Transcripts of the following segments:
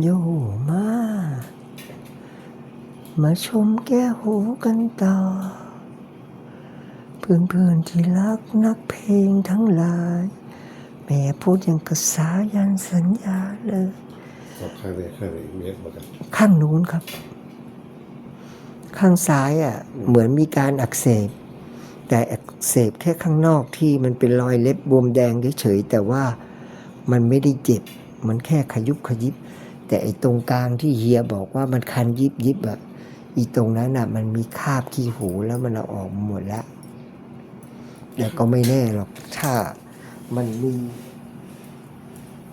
โยมามาชมแก้หูกันต่อ เพื่อนๆที่รักนักเพลงทั้งหลาย แม่พูดอย่างกระสายันสัญญาเลยออกข้างนี้ข้างนี้เมียบอกกันข้างนู้นครับ ข้างซ้ายอะ เหมือนมีการอักเสบ แต่อักเสบแค่ข้างนอกที่มันเป็นรอยเล็บบวมแดงเฉยๆแต่ว่ามันไม่ได้เจ็บ มันแค่ขยุบขยิบ แต่ไอ้ตรงกลางที่เฮียบอกว่ามันคันยิบยิบอะอีตรงนั้นอะมันมีคราบขี้หูแล้วมันเอาออกหมดแล้วแต่ก็ไม่แน่หรอกถ้ามันมี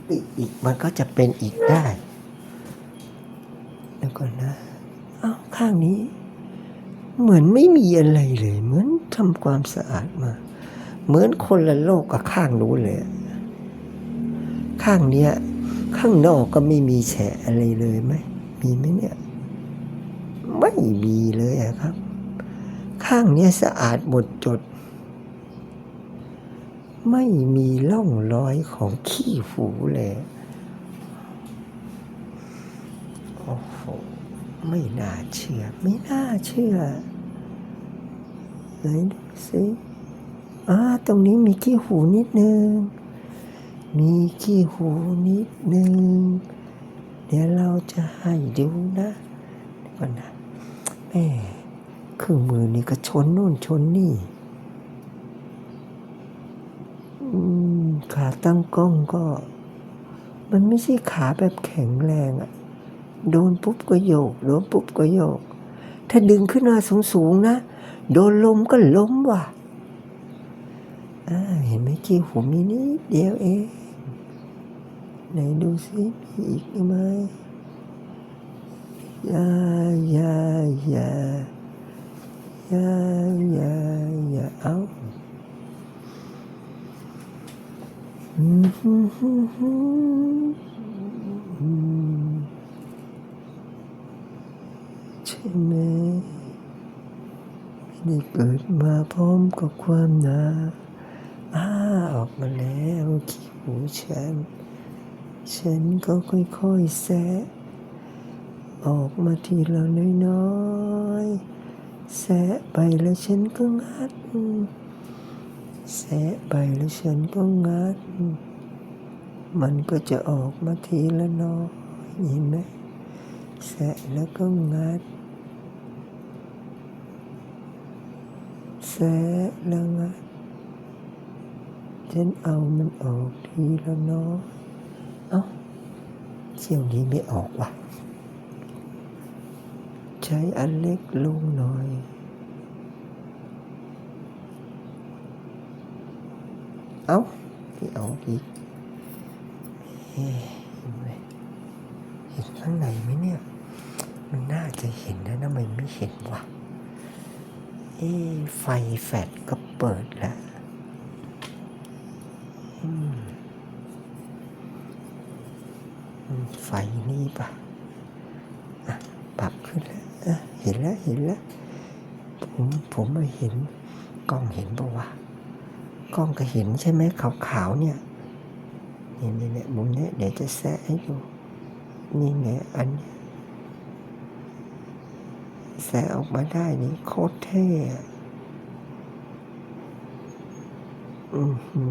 ติอีกมันก็จะเป็นอีกได้แล้วก่อนนะเอาข้างนี้ เหมือนไม่มีอะไรเลย เหมือนทำความสะอาดมา เหมือนคนละโลกกับข้างนู้นเลย ข้างเนี้ย ข้างนอกก็ไม่มีแฉะอะไรเลยไหมมีไหมเนี่ย ไม่มีเลยครับ ข้างเนี้ยสะอาดหมดจด ไม่มีร่องรอยของขี้หูเลยโอ้โหไม่น่าเชื่อ ไม่น่าเชื่อไหนดูสิอ่าตรงนี้มีขี้หูนิดนึง มีขี้หูนิดนึง เดี๋ยวเราจะให้ดูนะก่อนนะแม่เครื่องมือนี่ก็ชนนู่นชนนี่ขาตั้งกล้องก็ มันไม่ใช่ขาแบบแข็งแรงอะโดนปุ๊บก็โยกโดนปุ๊บก็โยก ถ้าดึงขึ้นมาสูงๆนะ โดนลมก็ล้มว่ะเห็นไหมกี้หูมีนิดเดียวเอง ไหนดูสิมีอีกไหมยายายายายายาเอาอืมฮึฮึฮึใช่ไหมไม่ได้เกิดมาพร้อมกับความหนาอ้าออกมาแล้วขี้หูฉัน ฉันก็ค่อยๆแซะออกมาทีละน้อยๆแซะไปแล้วฉันก็งัดแซะไปแล้วฉันก็งัด มันก็จะออกมาทีละน้อยเห็นไหมแสะแล้วก็งัดแสะแล้วงัดฉันเอามันออกทีละน้อย เที่ยวนี้ไม่ออกว่ะ ใช้อันเล็กลงหน่อย เอ้าไม่ออกอีกเฮ้ยเห็นไหมเห็นข้างในไหมเนี่ย มันน่าจะเห็นนะทำไมไม่เห็นวะเอ้ไฟแฟลชก็เปิดแล้วอืมอืมไฟ นี่ปะอะปรับขึ้นแล้วเห็นแล้วเห็นแล้วผมผมมาเห็นกล้องเห็นปะวะกล้องก็เห็นใช่ไหมขาวๆเนี่ยเนี่นี่เนี่ยมุมเนี้ยเดี๋ยวจะแซะให้ดูนี่ไงอันนี้แสะออกมาได้นี่โคตรเท่อะอือหื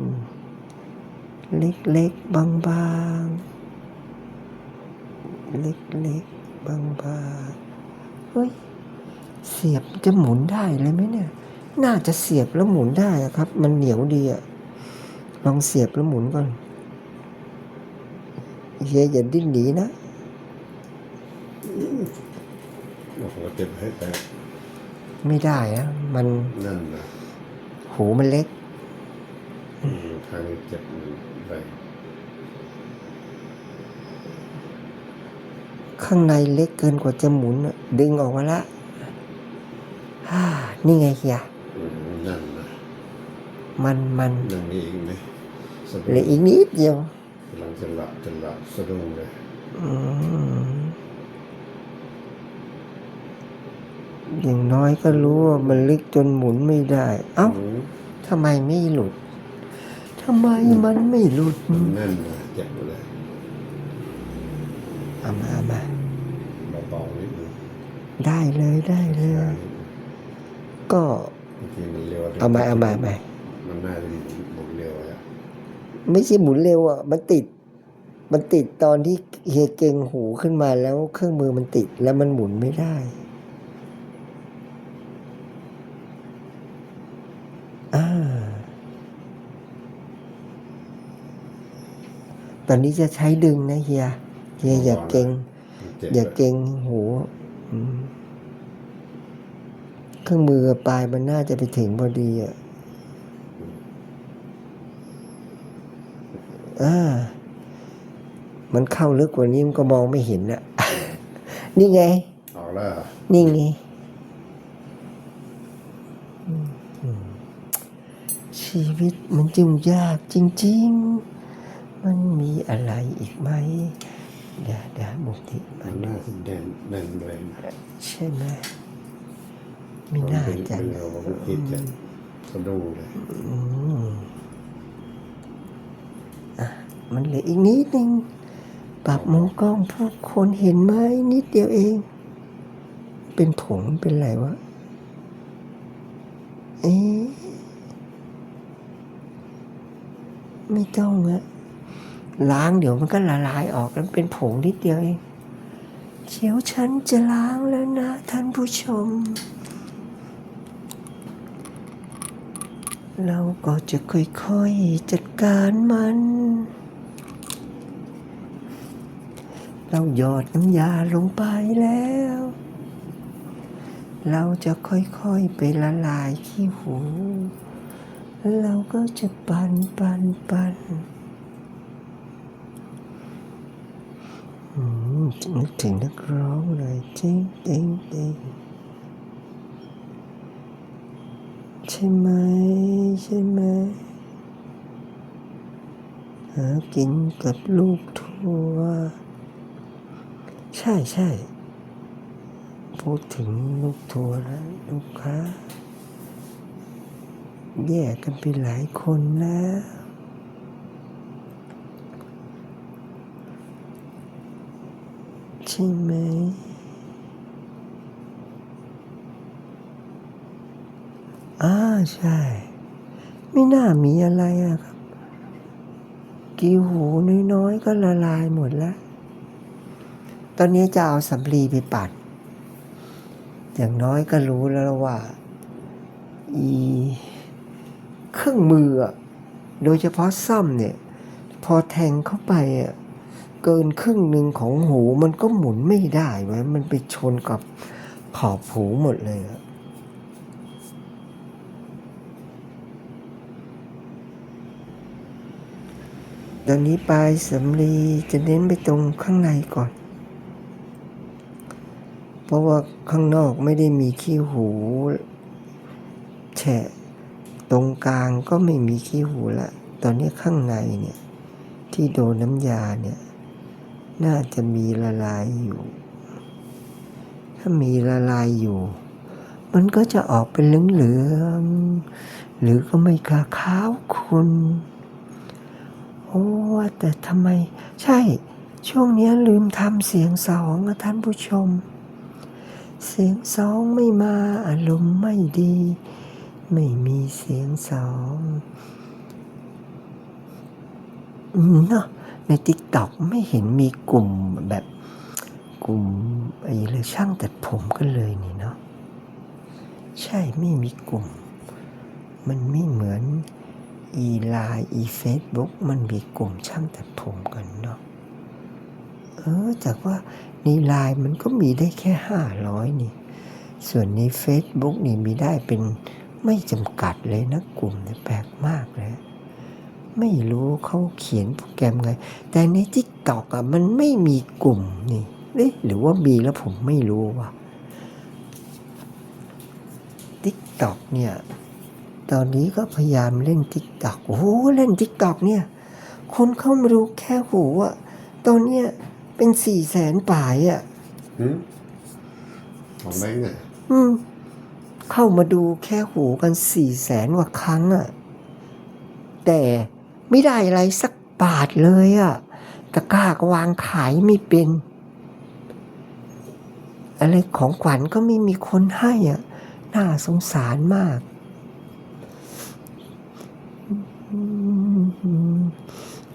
อเล็กๆ บางๆ เล็กๆ บางๆเฮ้ย เสียบจะหมุนได้เลยไหมเนี่ย น่าจะเสียบแล้วหมุนได้อะครับ มันเหนียวดีอะลองเสียบแล้วหมุนก่อนเฮียอย่าดิ้นหนีนะโอ้โหเจ็บให้แต่ไม่ได้นะมันนั่นนะหูมันเล็กอืมทางนี้เจ็บไป ข้างในเล็กเกินกว่าจะหมุนอะดึงออกมาละฮ่านี่ไงเฮียอืมนั่นนะมันมันยังมีอีกไหมสะเหลืดุ้องอีกนิดเดียวกำลังจะหลับจะหลับสะดุ้งเลยอืมอย่างน้อยก็รู้ว่ามันลึกจนหมุนไม่ได้ เอ้าอืมทำไมไม่หลุดทำไมมันไม่หลุด มันแน่นนะเจ็บเลยเอามาเอามาเบาๆนิดนึง ได้เลยได้เลย ก็บางทีมันเร็วเอามาเอามาเอามามันน่าจะหมุนหมุนเร็วอะไม่ใช่หมุนเร็วอะ มันติด มันติดตอนที่เฮียเก่งหูขึ้นมาแล้วเครื่องมือมันติดแล้วมันหมุนไม่ได้อ่าตอนนี้จะใช้ดึงนะเฮีย เฮียอย่าเก่งมันจ็บอย่าเก่งหูอืม เครื่องมือปลายมันน่าจะไปถึงพอดีอะอ่า มันเข้าลึกกว่านี้มันก็มองไม่เห็นอะนี่ไง ออกแล้วเหรอนี่ไงอืมอืมชีวิตมันจึงยากจริง ๆ มันมีอะไรอีกไหมเดี๋ยวเดี๋ยวบุกที่ มัมันนน่าจะแน่นแน่นเลยนะใช่ไหมไม่น่าจะเป็นเรามันคิดจะสะดุ้งเลยอืมอะมันเหลืออีกนิดนึง ปรับมุมกล้องพวกคนเห็นไหมนิดเดียวเอง เป็นผงเป็นไรวะ เอ๊ะไม่ต้องอะล้างเดี๋ยวมันก็ละลายออกแล้วเป็นผงนิดเดียวเอง เดี๋ยวฉันจะล้างแล้วนะท่านผู้ชม เราก็จะค่อยๆจัดการมัน เราหยอดน้ำยาลงไปแล้ว เราจะค่อยๆไปละลายขี้หู เราก็จะปันปันปันอืม นึกถึงนักร้องเลยจริงจริงจริงใช่ไหมใช่ไหมหากินกับลูกทัวใช่ใช่พูดถึงลูกทัวร์แล้วลูกค้าแยกกันไปหลายคนแล้ว ใช่ไหม อ่าใช่ ไม่น่ามีอะไรอะครับกี่หูน้อยๆ ก็ละลายหมดแล้ว ตอนนี้จะเอาสำลีไปปัด อย่างน้อยก็รู้แล้วว่า อีเครื่องมือ โดยเฉพาะซ่อมเนี่ย พอแทงเข้าไปอะ เกินครึ่งหนึ่งของหูมันก็หมุนไม่ได้ไว้มันไปชนกับขอบหูหมดเลยอะตอนนี้ปลายสำลีจะเน้นไปตรงข้างในก่อน เพราะว่าข้างนอกไม่ได้มีขี้หูแฉะตรงกลางก็ไม่มีขี้หูละ ตอนนี้ข้างในเนี่ย ที่โดนน้ำยาเนี่ย น่าจะมีละลายอยู่ ถ้ามีละลายอยู่ มันก็จะออกเป็นเหลืองๆ หรือก็ไม่กาขาวคุณ โอ้ว่าแต่ทำไม ใช่ ช่วงนี้ลืมทำเสียงสองอะท่านผู้ชม เสียงสองไม่มาอารมณ์ไม่ดี ไม่มีเสียงสองเนาะ ในติ๊กต็อกไม่เห็นมีกลุ่มแบบกลุ่มไอ้เลยช่างตัดผมกันเลยนี่เนาะใช่ไม่มีกลุ่ม มันไม่เหมือนอีไลน์อีเฟซบุ๊กมันมีกลุ่มช่างตัดผมกันเนาะเออจากว่าในไลน์มันก็มีได้แค่ห้าร้อยนี่ ส่วนใน Facebook นี่มีได้เป็นไม่จำกัดเลยนะกลุ่มแปลกมาก ไม่รู้เขาเขียนโปรแกรมไง แต่ใน t ิ k t o k อะมันไม่มีกลุ่มนี่เอ๊ะหรือว่ามีแล้วผมไม่รู้ว่ะ t ิ k t o k เนี่ย ตอนนี้ก็พยายามเล่น t ิ k t o k โอ้โหเล่น t ิ k t o k เนี่ยคนเข้ามาดูแค่หูอะตอนเนี้ยเป็นสี่แสนป่ายอะหืมของแบงค์เนี่ยอืม เข้ามาดูแค่หูกันสี่แสนกว่าครั้งอะแต่ ไม่ได้อะไรสักบาทเลยอะตะกร้าก็วางขายไม่เป็น อะไรของขวัญก็ไม่มีคนให้อะน่าสงสารมาก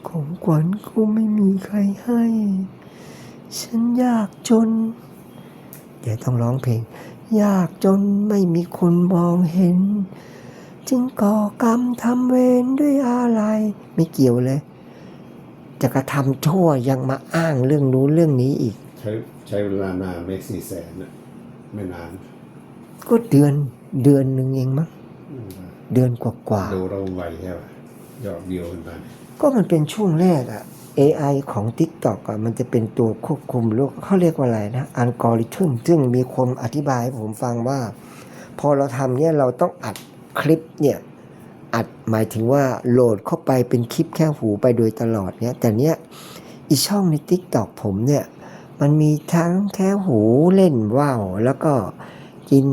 ของขวัญก็ไม่มีใครให้ ฉันยากจน เดี๋ยวต้องร้องเพลง ยากจนไม่มีคนมองเห็น จึงก่อกรรมทำเวรด้วยอะไร ไม่เกี่ยวเลย จะกระทำชั่วยังมาอ้างเรื่องนู้นเรื่องนี้อีก ใช้ใช้เวลานานไม่สี่แสนนะไม่นาน ก็เดือนเดือนหนึ่งเองมั้งเดือนกว่าๆดูเราไวใช่ป่ะยอดวิวขึ้นมาก็มันเป็นช่วงแรกอะ AI ของ TikTok อะมันจะเป็นตัวควบคุมโลกเขาเรียกว่าอะไรนะอัลกอริทึมซึ่งมีคนอธิบายให้ผมฟังว่า พอเราทำเนี่ยเราต้องอัด คลิปเนี่ยอัดหมายถึงว่าโหลดเข้าไปเป็นคลิปแค่หูไปโดยตลอดเนี่ยแต่เนี้ยอีช่องใน TikTok ผมเนี่ยมันมีทั้งแค่หูเล่นว่าวแล้วก็กิน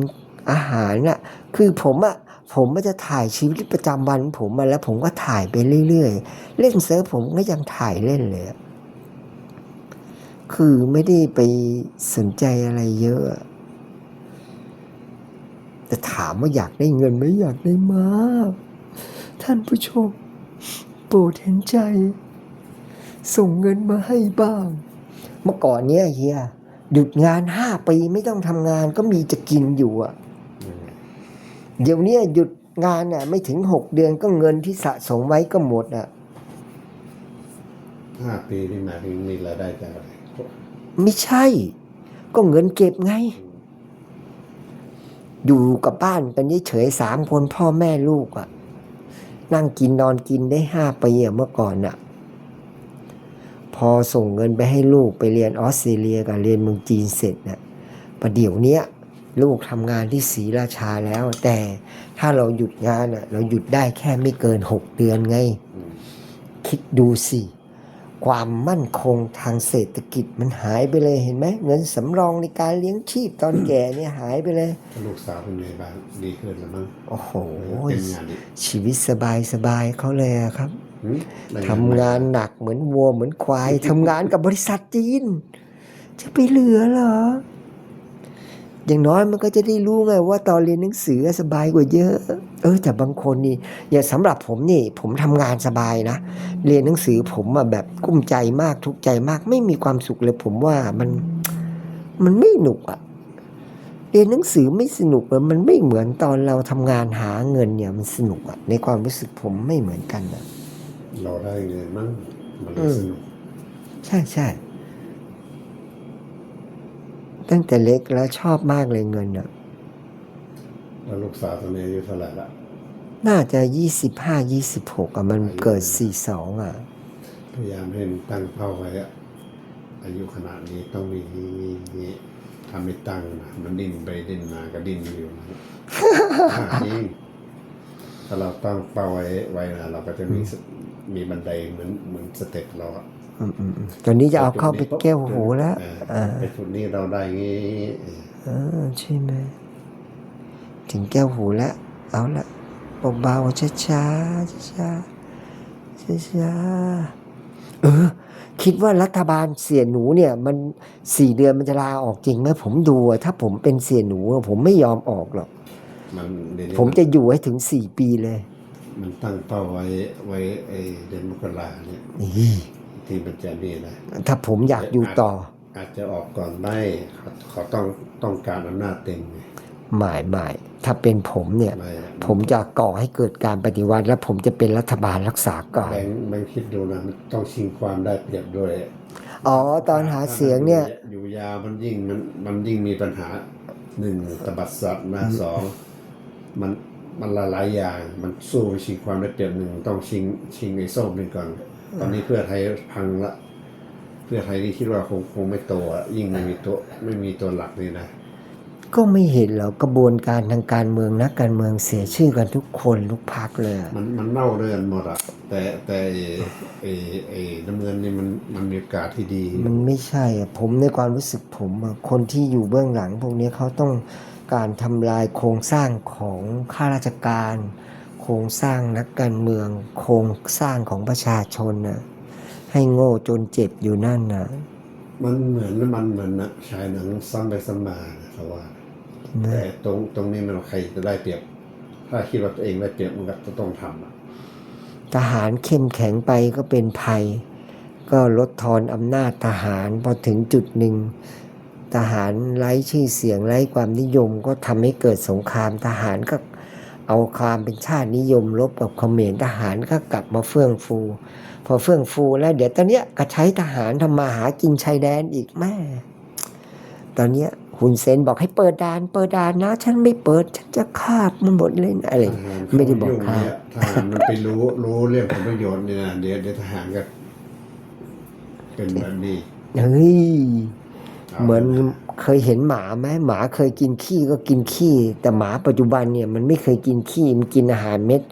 อาหารน่ะคือผมอะผมก็จะถ่ายชีวิตประจำวันผมมาแล้วผมก็ถ่ายไปเรื่อยๆ เล่นเซิร์ฟผมก็ยังถ่ายเล่นเลย คือไม่ได้ไปสนใจอะไรเยอะ แต่ถามว่าอยากได้เงินไหมอยากได้มาก ท่านผู้ชม โปรดเห็นใจ ส่งเงินมาให้บ้าง เมื่อก่อนเนี้ยเฮียหยุดงานห้าปีไม่ต้องทำงานก็มีจะกินอยู่อะเดี๋ยวเนี้ยหยุดงานน่ะ ไม่ถึงหกเดือนก็เงินที่สะสมไว้ก็หมดอะห้าปีนี่หมายถึงมีรายได้จากอะไรไม่ใช่ ก็เงินเก็บไง อยู่กับบ้านกันเฉยๆสามคนพ่อแม่ลูกอะ นั่งกินนอนกินได้ห้าปีอะเมื่อก่อนอะ พอส่งเงินไปให้ลูกไปเรียนออสเตรเลียกับเรียนเมืองจีนเสร็จน่ะประเดี๋ยวเนี้ยลูกทำงานที่ศรีราชาแล้ว แต่ถ้าเราหยุดงานอะ เราหยุดได้แค่ไม่เกินหกเดือนไงอืมคิดดูสิ ความมั่นคงทางเศรษฐกิจมันหายไปเลยเห็นไหมเงินสำรองในการเลี้ยงชีพตอนแก่เนี่ยหายไปเลย ลูกสาวเป็นไงบ้างดีขึ้นแล้วมั้งโอ้โหเป็นงานดิชีวิตสบายสบายๆเขาเลยอะครับหืมได้ทำงานหนักเหมือนวัวเหมือนควายทำงานกับบริษัทจีน จะไปเหลือเหรอ อย่างน้อยมันก็จะได้รู้ไงว่าตอนเรียนหนังสือสบายกว่าเยอะ เออแต่บางคนนี่อย่างสำหรับผมนี่ ผมทำงานสบายนะ เรียนหนังสือผมอะแบบกุ้มใจมากทุกข์ใจมาก ไม่มีความสุขเลย ผมว่ามันมันไม่หนุกอะเรียนหนังสือไม่สนุกอะมันไม่เหมือนตอนเราทำงานหาเงินเนี่ยมันสนุกอะในความรู้สึกผมไม่เหมือนกันอะเราได้เงินมั้งมันเลอืยมสนุกใช่ใช่ ตั้งแต่เล็กแล้วชอบมากเลยเงินอะแล้วลูกสาวตอนนี้อายุเท่าไหร่ละน่าจะยี่สิบห้ายี่สิบหกอะมันเกิดสี่สองอะพยายามให้มันตั้งเป้าไว้อะอายุขนาดนี้ต้องมีมีมีมีทำไม่ตั้งนะมันดิ้นไปดิ้นมาก็ดิ้นอยู่นะจริงถ้าเราตั้งเป้าไว้ไว้นะเราก็จะมีสมีบันไดเหมือนเหมือนสเต็ปเราอะ อืมอืมอืมตอนนี้จะเอาเข้าไปแก้วหูแล้วอออ่าไปจุดนี้เราได้งี้อ่าใช่ไหมถึงแก้วหูแล้ว เอาละเบาๆช้าช้าช้าช้าช้าๆเออคิดว่ารัฐบาลเสียหนูเนี่ย มันสี่เดือนมันจะลาออกจริงไหมผมดูถ้าผมเป็นเสียหนู ผมไม่ยอมออกหรอกผมจะอยู่ให้ถึงสี่ปีเลย มันตั้งเป้าไว้ไว้ไอเดือนมกราเนี่ย ที่มันจะนี่นะถ้าผมอยากอยู่ต่อ อาจจะออกก่อนได้เขาเขาต้องต้องการอำนาจเต็มไงหมายหมายถ้าเป็นผมเนี่ยไม่ผมจะก่อให้เกิดการปฏิวัติ และผมจะเป็นรัฐบาลรักษาการแบงค์แบงค์คิดดูนะมันต้องชิงความได้เปรียบด้วย อ๋อ ตอนหาเสียงเนี่ย อยู่ยาวมันยิ่งมันมันยิ่งมีปัญหาหนึ่งตบัดสัตว์มาสองมันมันหลายๆอย่าง มันสู้ไปชิงความได้เปรียบหนึ่งต้องชิงชิงไอ้ส้มหนึ่งก่อน ตอนนี้เพื่อไทยพังละ เพื่อไทยที่คิดว่าคงคงไม่โตอะยิ่งไม่มีตัวไม่มีตัวหลักนี่นะก็ไม่เห็นหรอกกระบวนการทางการเมืองนักการเมืองเสียชื่อกันทุกคนทุกพักเลยอะมันมันเน่าเรือนหมดอะแต่แต่ไอ้ไอ้ไอ้น้ำเงินนี่มันมันมีโอกาสที่ดี มันไม่ใช่อะผมในความรู้สึกผมอะคนที่อยู่เบื้องหลัง พวกนี้เขาต้องการทำลายโครงสร้างของข้าราชการ โครงสร้างนักการเมือง โครงสร้างของประชาชนนะให้โง่จนเจ็บอยู่นั่นนะมันเหมือนมันเหมือนนะฉายหนังซ้ำไปซ้ำมานะเขาว่า แต่ตรงตรงนี้มันใครจะได้เปรียบ ถ้าคิดว่าตัวเองได้เปรียบมันก็จะต้องทำทหารเข้มแข็งไปก็เป็นภัย ก็ลดทอนอำนาจทหารพอถึงจุดหนึ่งทหารไร้ชื่อเสียงไร้ความนิยมก็ทำให้เกิดสงครามทหารก็ เอาความเป็นชาตินิยมลบกับเขมรทหารก็กลับมาเฟื่องฟู พอเฟื่องฟูแล้วเดี๋ยวตอนเนี้ยก็ใช้ทหารทำมาหากินชายแดนอีกแม่ ตอนเนี้ยหุนเซนบอกให้เปิดด่าน เปิดด่านนะ ฉันไม่เปิด ฉันจะคาบมันหมดเลยนะอะไรทหารไม่ได้บอกยุ่งค่ะเนี่ยทหารมันไปรู้รู้เรื่องผลประโยชน์เนี่ยนะเดี๋ยวเดี๋ยวทหารก็เป็นแบบนี้เฮ้ยา เหมือนเคยเห็นหมาไหมหมาเคยกินขี้ก็กินขี้ แต่หมาปัจจุบันเนี่ยมันไม่เคยกินขี้มันกินอาหารเม็ด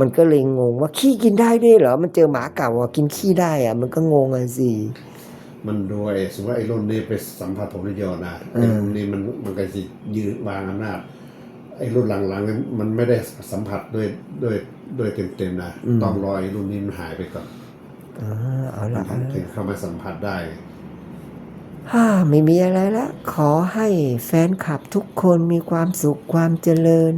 มันก็เลยงงว่าขี้กินได้ด้วยเหรอ มันเจอหมาเก่าอะกินขี้ได้อะ มันก็งงอะสิมันด้วยสมมติว่าไอ้รุ่นนี้ไปสัมผัสผลประโยชน์นะเออไอ้รุ่นนี้มันมันก็จะยืดวางอำนาจไอ้รุ่นหลังๆนั้นมันไม่ได้สัมผัสด้วยด้วยด้วยเต็มๆนะต้องรอไอ้รุ่นนี้มันหายไปก่อนอ่าเอามัละนถึงถึงเข้ามาสัมผัสได้ ฮ่าไม่มีอะไรละ ขอให้แฟนคลับทุกคนมีความสุขความเจริญ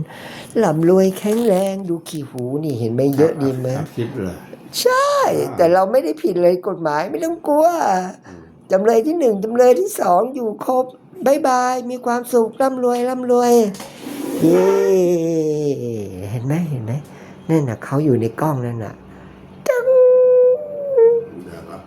ร่ำรวยแข็งแรงดูขี้หูนี่เห็นไหมเยอะดีไหมอัดคลิปเลยใช่ แต่เราไม่ได้ผิดเลยกฎหมายไม่ต้องกลัวจำเลยที่หนึ่งจำเลยที่สองอยู่ครบบายบาย มีความสุขร่ำรวยร่ำรวยเย้เห็นไหมเห็นไหมนั่นน่ะเขาอยู่ในกล้องนั่นน่ะ